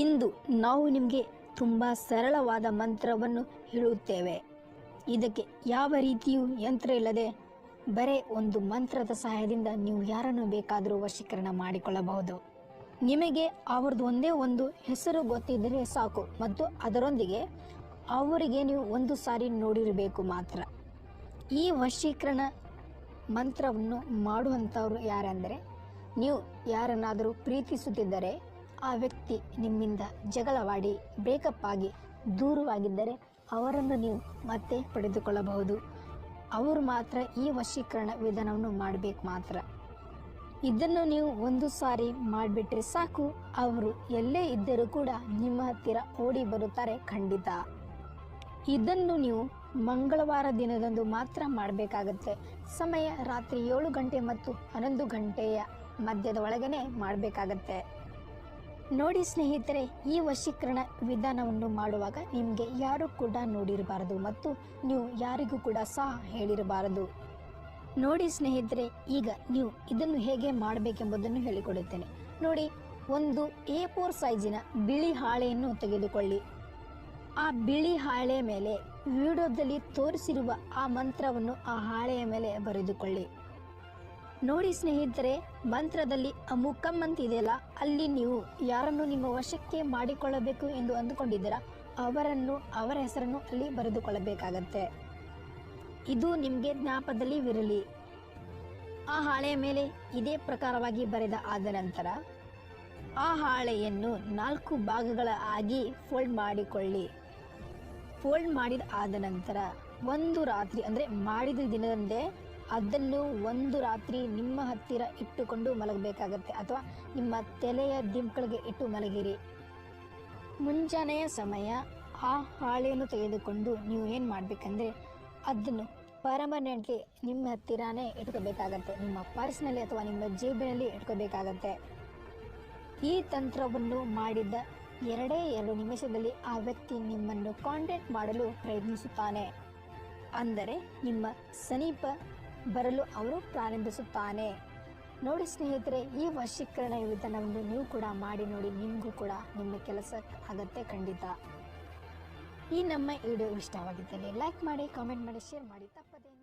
ಇಂದು ನಾವು ನಿಮಗೆ ತುಂಬ ಸರಳವಾದ ಮಂತ್ರವನ್ನು ಹೇಳುತ್ತೇವೆ. ಇದಕ್ಕೆ ಯಾವ ರೀತಿಯೂ ಯಂತ್ರ ಇಲ್ಲದೆ ಬರೇ ಒಂದು ಮಂತ್ರದ ಸಹಾಯದಿಂದ ನೀವು ಯಾರನ್ನು ಬೇಕಾದರೂ ವಶೀಕರಣ ಮಾಡಿಕೊಳ್ಳಬಹುದು. ನಿಮಗೆ ಅವ್ರದ್ದು ಒಂದೇ ಒಂದು ಹೆಸರು ಗೊತ್ತಿದ್ದರೆ ಸಾಕು ಮತ್ತು ಅದರೊಂದಿಗೆ ಅವರಿಗೆ ನೀವು ಒಂದು ಸಾರಿ ನೋಡಿರಬೇಕು ಮಾತ್ರ. ಈ ವಶೀಕರಣ ಮಂತ್ರವನ್ನು ಮಾಡುವಂಥವ್ರು ಯಾರೆಂದರೆ, ನೀವು ಯಾರನ್ನಾದರೂ ಪ್ರೀತಿಸುತ್ತಿದ್ದರೆ ಆ ವ್ಯಕ್ತಿ ನಿಮ್ಮಿಂದ ಜಗಳವಾಡಿ ಬ್ರೇಕಪ್ ಆಗಿ ದೂರವಾಗಿದ್ದರೆ ಅವರನ್ನು ನೀವು ಮತ್ತೆ ಪಡೆದುಕೊಳ್ಳಬಹುದು. ಅವರು ಮಾತ್ರ ಈ ವಶೀಕರಣ ವಿಧಾನವನ್ನು ಮಾಡಬೇಕು ಮಾತ್ರ. ಇದನ್ನು ನೀವು ಒಂದು ಸಾರಿ ಮಾಡಿಬಿಟ್ರೆ ಸಾಕು. ಅವರು ಎಲ್ಲೇ ಇದ್ದರೂ ಕೂಡ ನಿಮ್ಮ ಹತ್ತಿರ ಓಡಿ ಬರುತ್ತಾರೆ ಖಂಡಿತ. ಇದನ್ನು ನೀವು ಮಂಗಳವಾರ ದಿನದಂದು ಮಾತ್ರ ಮಾಡಬೇಕಾಗತ್ತೆ. ಸಮಯ ರಾತ್ರಿ ಏಳು ಗಂಟೆ ಮತ್ತು ಹನ್ನೊಂದು ಗಂಟೆಯ ಮಧ್ಯದ ಒಳಗನೆ ಮಾಡಬೇಕಾಗತ್ತೆ. ನೋಡಿ ಸ್ನೇಹಿತರೆ, ಈ ವಶೀಕರಣ ವಿಧಾನವನ್ನು ಮಾಡುವಾಗ ನಿಮಗೆ ಯಾರು ಕೂಡ ನೋಡಿರಬಾರದು ಮತ್ತು ನೀವು ಯಾರಿಗೂ ಕೂಡ ಸಹ ಹೇಳಿರಬಾರದು. ನೋಡಿ ಸ್ನೇಹಿತರೆ, ಈಗ ನೀವು ಇದನ್ನು ಹೇಗೆ ಮಾಡಬೇಕೆಂಬುದನ್ನು ಹೇಳಿಕೊಡುತ್ತೇನೆ. ನೋಡಿ, ಒಂದು ಎ ಫೋರ್ ಸೈಜಿನ ಬಿಳಿ ಹಾಳೆಯನ್ನು ತೆಗೆದುಕೊಳ್ಳಿ. ಆ ಬಿಳಿ ಹಾಳೆ ಮೇಲೆ ವಿಡಿಯೋದಲ್ಲಿ ತೋರಿಸಿರುವ ಆ ಮಂತ್ರವನ್ನು ಆ ಹಾಳೆಯ ಮೇಲೆ ಬರೆದುಕೊಳ್ಳಿ. ನೋಡಿ ಸ್ನೇಹಿತರೆ, ಮಂತ್ರದಲ್ಲಿ ಅಮುಕಂ ಅಂತ ಇದೆಯಲ್ಲ ಅಲ್ಲಿ ನೀವು ಯಾರನ್ನು ನಿಮ್ಮ ವಶಕ್ಕೆ ಮಾಡಿಕೊಳ್ಳಬೇಕು ಎಂದು ಅಂದುಕೊಂಡಿದ್ದೀರಾ, ಅವರನ್ನು, ಅವರ ಹೆಸರನ್ನು ಅಲ್ಲಿ ಬರೆದುಕೊಳ್ಳಬೇಕಾಗತ್ತೆ. ಇದು ನಿಮಗೆ ಜ್ಞಾಪದಲ್ಲಿ ವಿರಲಿ. ಆ ಹಾಳೆಯ ಮೇಲೆ ಇದೇ ಪ್ರಕಾರವಾಗಿ ಬರೆದ ಆದ ನಂತರ, ಆ ಹಾಳೆಯನ್ನು ನಾಲ್ಕು ಭಾಗಗಳ ಆಗಿ ಫೋಲ್ಡ್ ಮಾಡಿಕೊಳ್ಳಿ. ಫೋಲ್ಡ್ ಮಾಡಿದ ಆದ ನಂತರ, ಒಂದು ರಾತ್ರಿ, ಅಂದರೆ ಮಾಡಿದ ದಿನದಂದೇ ಅದನ್ನು ಒಂದು ರಾತ್ರಿ ನಿಮ್ಮ ಹತ್ತಿರ ಇಟ್ಟುಕೊಂಡು ಮಲಗಬೇಕಾಗತ್ತೆ. ಅಥವಾ ನಿಮ್ಮ ತಲೆಯ ದಿಂಪಳಿಗೆ ಇಟ್ಟು ಮಲಗಿರಿ. ಮುಂಜಾನೆಯ ಸಮಯ ಆ ಹಾಳೆಯನ್ನು ತೆಗೆದುಕೊಂಡು ನೀವು ಏನು ಮಾಡಬೇಕಂದ್ರೆ ಅದನ್ನು ಪರ್ಮನೆಂಟ್ಲಿ ನಿಮ್ಮ ಹತ್ತಿರನೇ ಇಟ್ಕೋಬೇಕಾಗತ್ತೆ. ನಿಮ್ಮ ಪರ್ಸ್ನಲ್ಲಿ ಅಥವಾ ನಿಮ್ಮ ಜೇಬಿನಲ್ಲಿ ಇಟ್ಕೋಬೇಕಾಗತ್ತೆ. ಈ ತಂತ್ರವನ್ನು ಮಾಡಿದ ಎರಡೇ ಎರಡು ನಿಮಿಷದಲ್ಲಿ ಆ ವ್ಯಕ್ತಿ ನಿಮ್ಮನ್ನು ಕಾಂಟ್ಯಾಕ್ಟ್ ಮಾಡಲು ಪ್ರಯತ್ನಿಸುತ್ತಾನೆ. ಅಂದರೆ ನಿಮ್ಮ ಸಮೀಪ ಬರಲು ಅವರು ಪ್ರಾರಂಭಿಸುತ್ತಾನೆ. ನೋಡಿ ಸ್ನೇಹಿತರೆ, ಈ ವಶೀಕರಣ ವಿಧಾನವನ್ನು ನೀವು ಕೂಡ ಮಾಡಿ ನೋಡಿ, ನಿಮಗೂ ಕೂಡ ನಿಮ್ಮ ಕೆಲಸ ಆಗತ್ತೆ ಖಂಡಿತ. ಈ ನಮ್ಮ ವಿಡಿಯೋ ಇಷ್ಟವಾಗಿದ್ದಲ್ಲಿ ಲೈಕ್ ಮಾಡಿ ಕಾಮೆಂಟ್ ಮಾಡಿ ಶೇರ್ ಮಾಡಿ, ತಪ್ಪದೇ